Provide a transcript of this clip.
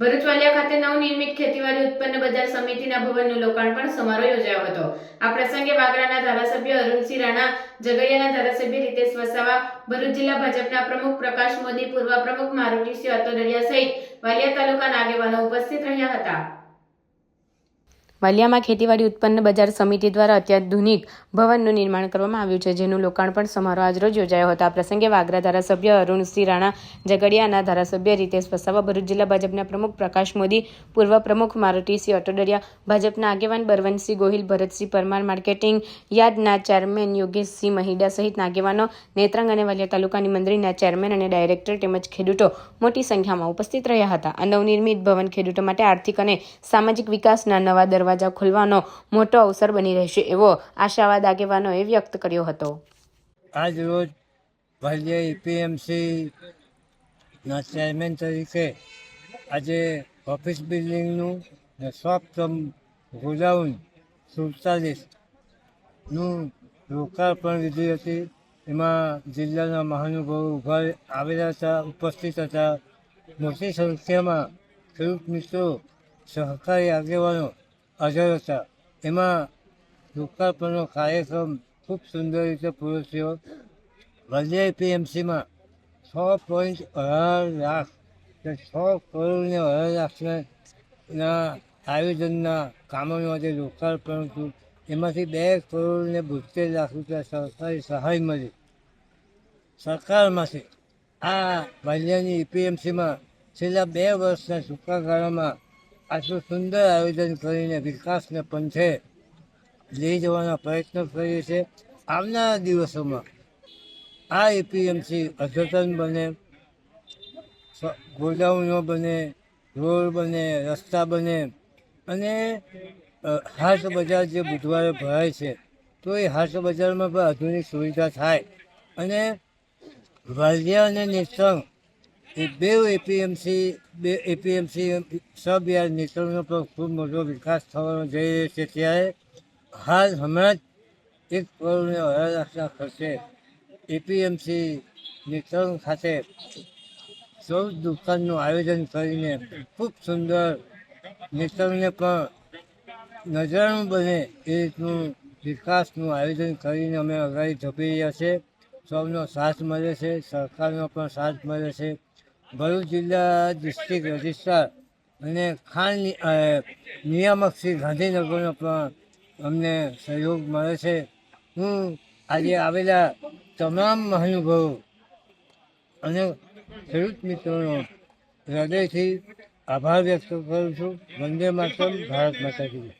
ભરૂચ વાલિયા ખાતે નવનિર્મિત ખેતીવાડી ઉત્પન્ન બજાર સમિતિના ભવનનું લોકાર્પણ સમારોહ યોજાયો હતો. આ પ્રસંગે વાગરાના ધારાસભ્ય અરુણસિંહ રાણા, ઝઘડિયાના ધારાસભ્ય રીતેશ વસાવા, ભરૂચ જિલ્લા ભાજપના પ્રમુખ પ્રકાશ મોદી, પૂર્વ પ્રમુખ મારુતિસિંહ અતોદરિયા સહિત વાલિયા તાલુકાના આગેવાનો ઉપસ્થિત રહ્યા હતા. વાલિયામાં ખેતીવાડી ઉત્પન્ન બજાર સમિતિ દ્વારા અત્યાધુનિક ભવનનું નિર્માણ કરવામાં આવ્યું છે, જેનું લોકાર્પણ સમારોહ આજરોજ યોજાયો હતો. આ પ્રસંગે વાગરા ધારાસભ્ય અરુણસિંહ રાણા, ઝઘડિયાના ધારાસભ્ય રીતેશ વસાવા, ભરૂચ જિલ્લા ભાજપના પ્રમુખ પ્રકાશ મોદી, પૂર્વ પ્રમુખ મારુતિસિંહ અટોડરિયા, ભાજપના આગેવાન બરવંતસિંહ ગોહિલ ભરતસિંહ પરમાર માર્કેટિંગ યાર્ડના ચેરમેન યોગેશસિંહ મહિડા સહિતના આગેવાનો, નેત્રંગ અને વાલિયા તાલુકાની મંડળીના ચેરમેન અને ડાયરેક્ટર તેમજ ખેડૂતો મોટી સંખ્યામાં ઉપસ્થિત રહ્યા હતા. આ નવનિર્મિત ભવન ખેડૂતો માટે આર્થિક અને સામાજિક વિકાસના નવા દરવાજા ખોલવાનો મોટો અવસર બની રહેશે એવો આશાવાદ આગેવાનોએ વ્યક્ત કર્યો હતો. આજ રોજ વાલિયા એપીએમસીના ચેરમેન તરીકે આજે ઓફિસ બિલ્ડિંગનું શોપ ગોડાઉન સુડતાલીસનું લોકાર્પણ વિધિ હતી. એમાં જિલ્લાના મહાનુભાવો ઊભા આવેલા હતા, ઉપસ્થિત હતા. મોટી સંખ્યામાં ખેડૂત મિત્રો, સહકારી આગેવાનો હાજર હતા એમાં લોકાર્પણનો કાર્યક્રમ ખૂબ સુંદર રીતે પૂરો થયો. વલિયા પીએમસીમાં છ પોઈન્ટ અઢાર લાખ છ કરોડને અઢાર લાખના આયોજનના કામોનું આજે લોકાર્પણ હતું એમાંથી બે કરોડને બોતેર લાખ રૂપિયા સરકારી સહાય મળી. સરકારમાંથી આ વાલિયાની ઈપીએમસીમાં છેલ્લા બે વર્ષના ટૂંકા ગાળામાં આટલું સુંદર આયોજન કરીને વિકાસને પંથે લઈ જવાના પ્રયત્નો કરીએ છીએ આવનારા દિવસોમાં આ એપીએમસી અદ્યતન બને ગોડાઉનો બને, રોડ બને, રસ્તા બને અને હાટ બજાર જે બુધવારે ભરાય છે, તો એ હાટ બજારમાં પણ આધુનિક સુવિધા થાય અને વાલિયા અને નેત્રંગ એ બે એપીએમસી બે એપીએમસી સબ યાર પણ ખૂબ મોટો વિકાસ થવાનો જઈ રહ્યો છે ત્યારે હાલ હમણાં જ એક કરોડને અઢાર લાખના ખર્ચે એપીએમસી નેત્રંગ ખાતે ચૌદ દુકાનનું આયોજન કરીને ખૂબ સુંદર નેત્રંગને પણ નજરાણું બને એ રીતનું વિકાસનું આયોજન કરીને અમે અગાડી ધપી રહ્યા છીએ સૌનો સાથ મળે છે, સરકારનો પણ સાથ મળે છે. ભરૂચ જિલ્લા ડિસ્ટ્રિક્ટ રજિસ્ટ્રાર અને ખાન નિયામક શ્રી ગાંધીનગરનો પણ અમને સહયોગ મળે છે હું આજે આવેલા તમામ મહાનુભાવો અને ખેડૂત મિત્રોનો હૃદયથી આભાર વ્યક્ત કરું છું વંદે માતરમ, ભારત માતા કી જય.